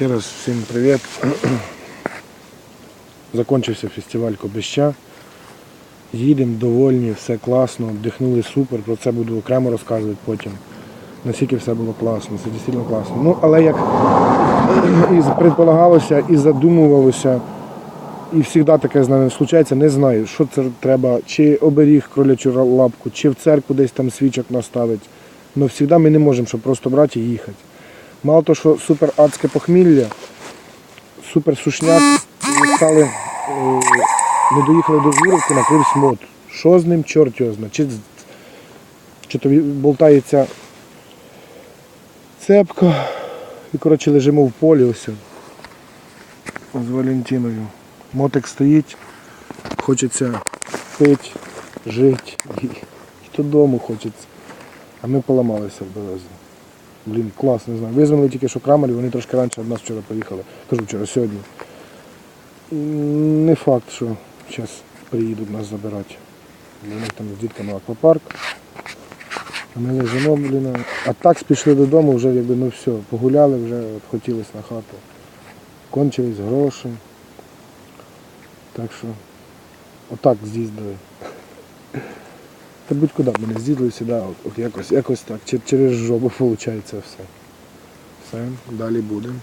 Ще раз всім привіт. Закончився фестиваль Кобища. Їдемо довольні, все класно, вдихнули супер, про це буду окремо розказувати потім. Наскільки все було класно, це дійсно класно. Ну, але як і предполагалося, і задумувалося, і завжди таке з нами случається, не знаю, що це треба, чи оберіг кролячу лапку, чи в церкву десь там свічок наставити. Але завжди ми не можемо, щоб просто брати і їхати. Мало того, що супер адське похмілля, супер сушняк, ми стали, е, не доїхали до Журовки, накрив смот. Що з ним, чорт його знає. Чи, чи то болтається цепка. І коротше лежимо в полі ось. З Валентиною. Мотик стоїть, хочеться пити, жити і, додому хочеться. А ми поламалися в дорозі. Блін, клас, не знаю. Визвали тільки що крамарі, вони трошки раніше від нас вчора поїхали. Кажу вчора, сьогодні. Не факт, що зараз приїдуть нас забирати. У них там з дітками аквапарк. А ми лежимо, блін. А так пішли додому, вже якби ну все, погуляли, вже от хотілося на хату. Кончились гроші. Так що отак з'їздили. Та будь-куди мене з'їдли сюди, от, от якось, якось так, через жопу виходить все. Все, далі будемо.